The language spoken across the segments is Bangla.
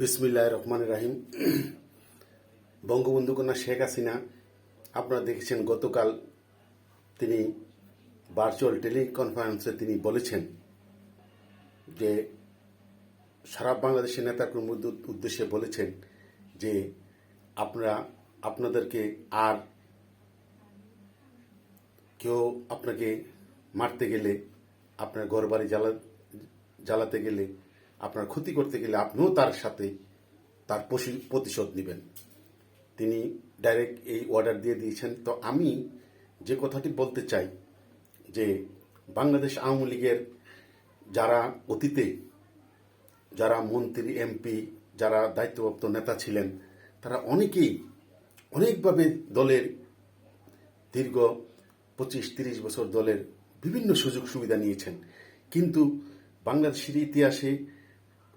বিসমিল্লাহ রহমান রাহিম। বঙ্গবন্ধু কন্যা শেখ হাসিনা, আপনারা দেখেছেন গতকাল তিনি ভার্চুয়াল টেলিকনফারেন্সে তিনি বলেছেন যে সারা বাংলাদেশের নেতাকর্মীদের উদ্দেশ্যে বলেছেন যে আপনারা, আপনাদেরকে আর কেউ আপনাকে মারতে গেলে, আপনার ঘর বাড়ি জ্বালা জ্বালাতে গেলে আপনার ক্ষতি করতে গেলে আপনিও তার সাথে তার প্রতিশোধ নেবেন। তিনি ডাইরেক্ট এই অর্ডার দিয়ে দিয়েছেন। তো আমি যে কথাটি বলতে চাই যে বাংলাদেশ আওয়ামী লীগের যারা অতীতে যারা মন্ত্রী এমপি যারা দায়িত্বপ্রাপ্ত নেতা ছিলেন, তারা অনেকেই অনেকভাবে দলের দীর্ঘ পঁচিশ, তিরিশ বছর দলের বিভিন্ন সুযোগ সুবিধা নিয়েছেন। কিন্তু বাংলাদেশের ইতিহাসে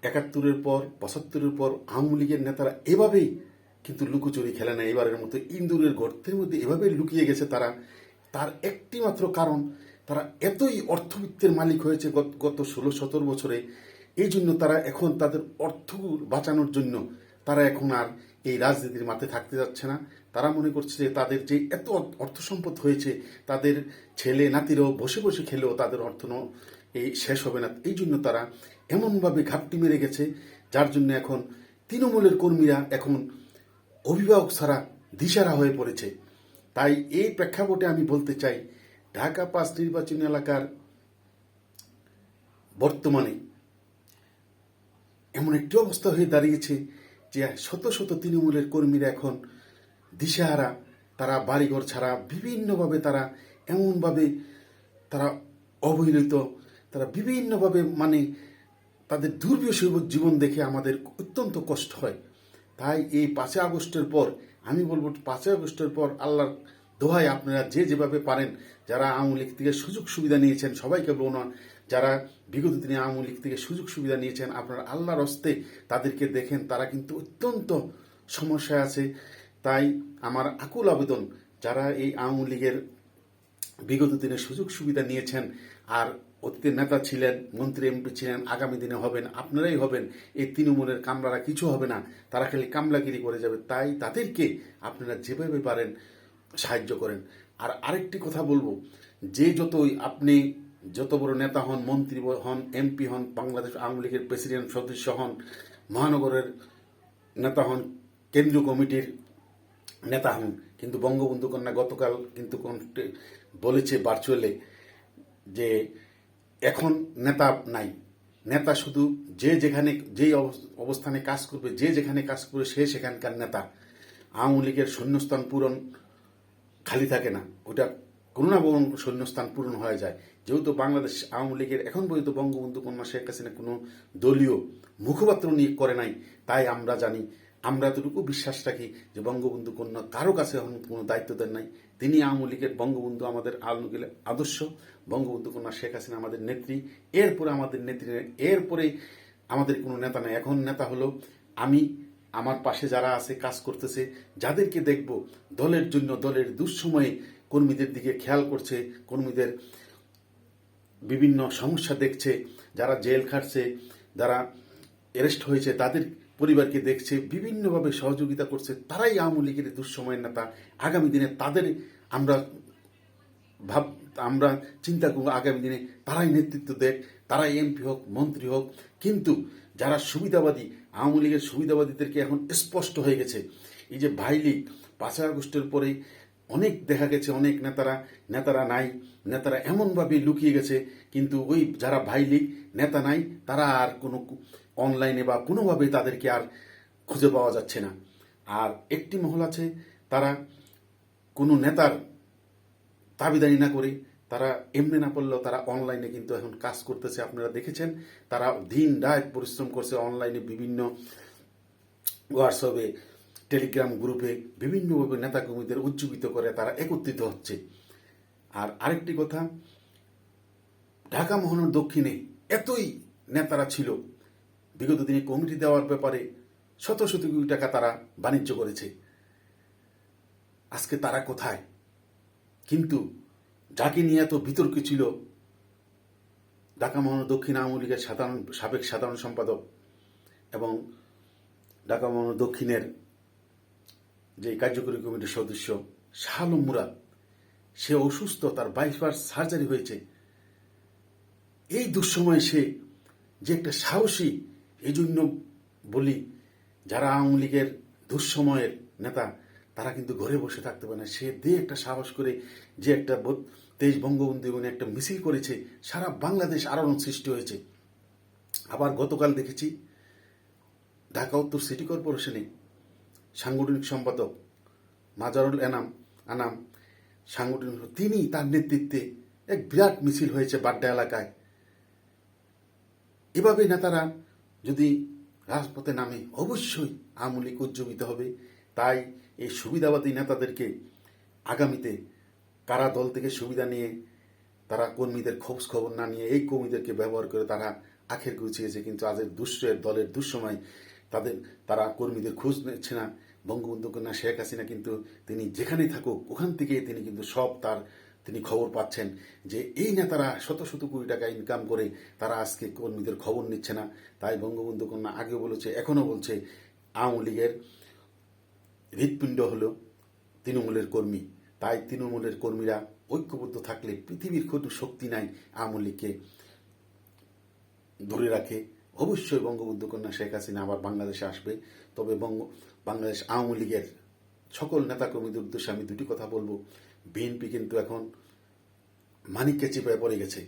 একাত্তরের পর, পঁচাত্তরের পর আওয়ামী লীগের নেতারা এভাবেই কিন্তু লুকোচুরি খেলে না। এবারের মতো ইন্দুরের গর্তের মধ্যে এভাবে লুকিয়ে গেছে তারা। তার একটি মাত্র কারণ, তারা এতই অর্থবিত্তের মালিক হয়েছে গত- ষোলো সতেরো বছরে। এই জন্য তারা এখন তাদের অর্থ বাঁচানোর জন্য তারা এখন আর এই রাজনীতির মাঠে থাকতে যাচ্ছে না। তারা মনে করছে যে তাদের যে এত অর্থ সম্পদ হয়েছে, তাদের ছেলে নাতিরাও বসে বসে খেলেও তাদের অর্থ এই শেষ হবে না। এই জন্য তারা এমনভাবে ঘাপটি মেরে গেছে, যার জন্য এখন তৃণমূলের কর্মীরা এখন অভিভাবক ছাড়া দিশারা হয়ে পড়েছে। তাই এই প্রেক্ষাপটে আমি বলতে চাই, ঢাকা পাঁচ নির্বাচনী এলাকার বর্তমানে এমন একটি অবস্থা হয়ে দাঁড়িয়েছে যে শত শত তৃণমূলের কর্মীরা এখন দিশেহারা, তারা বাড়িঘর ছাড়া, বিভিন্নভাবে তারা এমনভাবে তারা অবহেলিত তারা বিভিন্নভাবে মানে তাদের দুর্বিষহ জীবন দেখে আমাদের অত্যন্ত কষ্ট হয়। তাই এই পাঁচই আগস্টের পর, আমি বলব পাঁচই আগস্টের পর আল্লাহর দোহাই আপনারা যে যেভাবে পারেন, যারা আওয়ামী লীগ থেকে সুযোগ সুবিধা নিয়েছেন, সবাইকে বলুন না, যারা বিগত দিনে আওয়ামী লীগ থেকে সুযোগ সুবিধা নিয়েছেন, আপনারা আল্লাহর হস্তে তাদেরকে দেখেন, তারা কিন্তু অত্যন্ত সমস্যায় আছে। তাই আমার আকুল আবেদন, যারা এই আওয়ামী লীগের বিগত দিনে সুযোগ সুবিধা নিয়েছেন, আর অতীতে নেতা ছিলেন, মন্ত্রী, এমপি ছিলেন, আগামী দিনে হবেন, আপনারাই হবেন, এই তৃণমূলের কামলারা কিছু হবে না। তারা খালি কামলাগিরি করে যাবে। তাই তাদেরকে আপনারা যেভাবে পারেন সাহায্য করেন। আর আরেকটি কথা বলব, যে যতই আপনি যত বড় নেতা হন, মন্ত্রী হন, এমপি হন, বাংলাদেশ আওয়ামী লীগের প্রেসিডেন্ট সদস্য হন, মহানগরের নেতা হন, কেন্দ্রীয় কমিটির নেতা হন, কিন্তু বঙ্গবন্ধু কন্যা গতকাল কিন্তু বলেছে ভার্চুয়ালে যে এখন নেতা নাই। নেতা শুধু যে যেখানে, যেই অবস- অবস্থানে কাজ করবে, যে যেখানে কাজ করবে, সে সেখানকার নেতা। আওয়ামী লীগের শূন্যস্থান পূরণ খালি থাকে না। ওটা কোনো না শূন্যস্থান পূরণ হয়ে যায়। যেহেতু বাংলাদেশ আওয়ামী লীগের এখন পর্যন্ত বঙ্গবন্ধু কন্যা শেখ হাসিনা কোনো দলীয় মুখপাত্র নিয়োগ করে নাই, তাই আমরা জানি আমরা এতটুকু বিশ্বাস রাখি যে বঙ্গবন্ধু কন্যা কারও কাছে এখন কোনো দায়িত্ব দেন নাই। তিনি আওয়ামী লীগের বঙ্গবন্ধু আমাদের আওয়ামী আদর্শ, বঙ্গবন্ধু কন্যা শেখ হাসিনা আমাদের নেত্রী। এরপরে আমাদের নেত্রী এরপরে আমাদের কোনো নেতা নাই। এখন নেতা হলো আমি, আমার পাশে যারা আছে, কাজ করতেছে, যাদেরকে দেখব দলের জন্য, দলের দুঃসময়ে কর্মীদের দিকে খেয়াল করছে, কর্মীদের বিভিন্ন সমস্যা দেখছে, যারা জেল খাটছে, যারা অ্যারেস্ট হয়েছে, তাদের পরিবারকে দেখছে, বিভিন্নভাবে সহযোগিতা করছে, তারাই আওয়ামী লীগের দুঃসময়ের নেতা। আগামী দিনে তাদের আমরা ভাব, আমরা চিন্তা করব, আগামী দিনে তারাই নেতৃত্ব দেখ, তারাই এমপি হোক, মন্ত্রী হোক। কিন্তু যারা সুবিধাবাদী, আওয়ামী লীগের সুবিধাবাদীদেরকে এখন স্পষ্ট হয়ে গেছে। এই যে ভাই লীগ, পাঁচই আগস্টের পরে অনেক দেখা গেছে, অনেক নেতারা নেতারা নাই, নেতারা এমনভাবে লুকিয়ে গেছে। কিন্তু ওই যারা ভাই লীগ, নেতা নাই, তারা আর কোনো অনলাইনে বা কোনোভাবে তাদেরকে আর খুঁজে পাওয়া যাচ্ছে না। আর একটি মহল আছে, তারা কোনো নেতার দাবিদারি না করে, তারা এমনি না পড়লেও তারা অনলাইনে কিন্তু এখন কাজ করতেছে। আপনারা দেখেছেন, তারা দিন রাত পরিশ্রম করছে অনলাইনে বিভিন্ন হোয়াটসঅ্যাপে, টেলিগ্রাম গ্রুপে বিভিন্নভাবে নেতাকর্মীদের উজ্জীবিত করে তারা একত্রিত হচ্ছে। আর আরেকটি কথা, ঢাকা মহানগর দক্ষিণে এতই নেতারা ছিল বিগত দিনে কমিটি দেওয়ার ব্যাপারে শত শত কোটি টাকা তারা বাণিজ্য করেছে। আজকে তারা কোথায়? কিন্তু যাকে নিয়ে এত বিতর্ক ছিল, ঢাকা মহানগর দক্ষিণ আওয়ামী লীগের সাধারণ, সাবেক সাধারণ সম্পাদক এবং ঢাকা মহানগর দক্ষিণের যে কার্যকরী কমিটির সদস্য শাহ আলম মুরাদ, সে অসুস্থ, তার বাইশ বার সার্জারি হয়েছে। এই দুঃসময়ে সে যে একটা সাহসী এই জন্য বলি, যারা আওয়ামী লীগের দুঃসময়ের নেতা, তারা কিন্তু ঘরে বসে থাকতে পারে না। সে দিয়ে একটা সাহস করে যে একটা তেইশ বঙ্গবন্ধু এবং একটা মিছিল করেছে, সারা বাংলাদেশ আলোড়ন সৃষ্টি হয়েছে। আবার গতকাল দেখেছি, ঢাকা উত্তর সিটি কর্পোরেশনে সাংগঠনিক সম্পাদক মাজারুল এনাম, আনাম সাংগঠনিক তিনি তার নেতৃত্বে এক বিরাট মিছিল হয়েছে বাড্ডা এলাকায়। এভাবে নেতারা যদি রাজপথে নামে অবশ্যই আওয়ামী লীগ উজ্জীবিত হবে, তাই এই সুবিধাবাদী নেতাদেরকে আগামীতে কারা দল থেকে সুবিধা নিয়ে তারা কর্মীদের খোঁজ খবর না নিয়ে এই কর্মীদেরকে ব্যবহার করে তারা আখের গুছিয়েছে, কিন্তু আজের দুশ্চয়ের দলের দুঃসময় তাদের, তারা কর্মীদের খোঁজ নিচ্ছে না। বঙ্গবন্ধু কন্যা শেখ হাসিনা কিন্তু তিনি যেখানেই থাকুক, ওখান থেকে তিনি কিন্তু সব তার তিনি খবর পাচ্ছেন যে এই নেতারা শত শত কোটি টাকা ইনকাম করে তারা আজকে কর্মীদের খবর নিচ্ছে না। তাই বঙ্গবন্ধু কন্যা আগেও বলেছে, এখনও বলছে, আওয়ামী লীগের হৃৎপিণ্ড হল তৃণমূলের কর্মী। তাই তৃণমূলের কর্মীরা ঐক্যবদ্ধ থাকলে পৃথিবীর কোনো শক্তি নাই আওয়ামী লীগকে ধরে রাখে। অবশ্যই বঙ্গবন্ধু কন্যা শেখ হাসিনা আবার বাংলাদেশে আসবে। তবে বঙ্গ, বাংলাদেশ আওয়ামী লীগের সকল নেতাকর্মীদের উদ্দেশ্যে আমি দুটি কথা বলব। বিএনপি কিন্তু এখন মানিককে চিপায় পড়ে গেছে।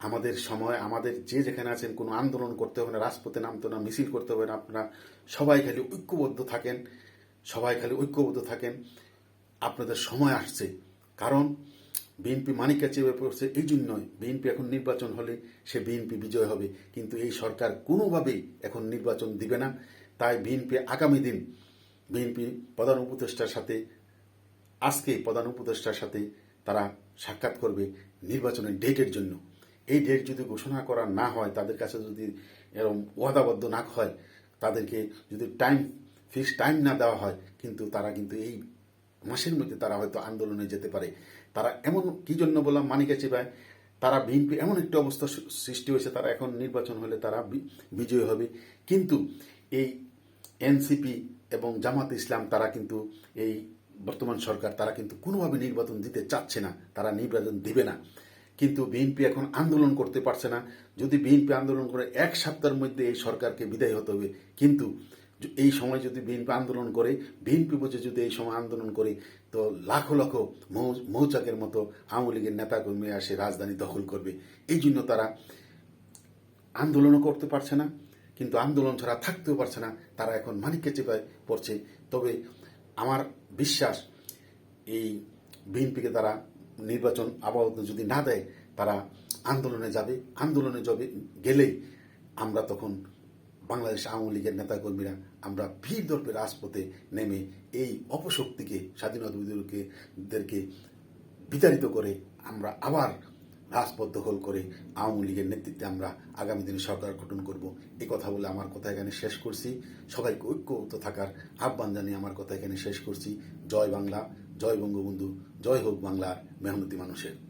আমাদের সময়, আমাদের যে যেখানে আছেন, কোনো আন্দোলন করতে হবে না, রাজপথে নামতে না, মিছিল করতে হবে না, আপনারা সবাই খালি ঐক্যবদ্ধ থাকেন, সবাই খালি ঐক্যবদ্ধ থাকেন। আপনাদের সময় আসছে। কারণ বিএনপি মানিকা চেপে পড়ছে এই জন্যই। বিএনপি এখন নির্বাচন হলে সে বিএনপি বিজয় হবে। কিন্তু এই সরকার কোনোভাবেই এখন নির্বাচন দিবে না। তাই বিএনপি আগামী দিন বিএনপি প্রধান উপদেষ্টার সাথে আজকে প্রধান উপদেষ্টার সাথে তারা সাক্ষাৎ করবে নির্বাচনের ডেটের জন্য। এই ডেট যদি ঘোষণা করা না হয়, তাদের কাছে যদি এরকম ওয়াদাবদ্ধ না হয়, তাদেরকে যদি টাইম ফিক্স টাইম না দেওয়া হয়, কিন্তু তারা কিন্তু এই মাসের মধ্যে তারা হয়তো আন্দোলনে যেতে পারে। তারা এমন কি জন্য বললাম, মানিকা চিপায় তারা বিএনপি এমন একটা অবস্থা সৃষ্টি হয়েছে, তারা এখন নির্বাচন হলে তারা বিজয়ী হবে। কিন্তু এই এনসিপি এবং জামাত ইসলাম তারা কিন্তু এই বর্তমান সরকার তারা কিন্তু কোনোভাবে নির্বাচন দিতে চাচ্ছে না, তারা নির্বাচন দিবে না। কিন্তু বিএনপি এখন আন্দোলন করতে পারছে না। যদি বিএনপি আন্দোলন করে এক সপ্তাহের মধ্যে এই সরকারকে বিদায় হতে হবে, কিন্তু এই সময় যদি বিএনপি আন্দোলন করে, বিএনপি বুঝে যদি এই সময় আন্দোলন করে, তো লাখো লাখো মৌচাকের মতো আওয়ামী লীগের নেতাকর্মী আসে রাজধানী দখল করবে। এই জন্য তারা আন্দোলনও করতে পারছে না, কিন্তু আন্দোলন ছাড়া থাকতেও পারছে না। তারা এখন মানিককে চেপায় পড়ছে। তবে আমার বিশ্বাস এই বিএনপিকে তারা নির্বাচন আবহাওয়া যদি না দেয়, তারা আন্দোলনে যাবে। আন্দোলনে যাবে, গেলেই আমরা তখন বাংলাদেশ আওয়ামী লীগের নেতাকর্মীরা আমরা ভিড় দর্পে রাজপথে নেমে এই অপশক্তিকে, স্বাধীনতা বিদ্রোহীদেরকে বিতাড়িত করে আমরা আবার রাজপথ দখল করে আওয়ামী লীগের নেতৃত্বে আমরা আগামী দিনে সরকার গঠন করব। এ কথা বলে আমার কথা এখানে শেষ করছি। সবাইকে ঐক্যবদ্ধ থাকার আহ্বান জানিয়ে আমার কথা এখানে শেষ করছি। জয় বাংলা, জয় বঙ্গবন্ধু, জয় হোক বাংলার মেহনতি মানুষের।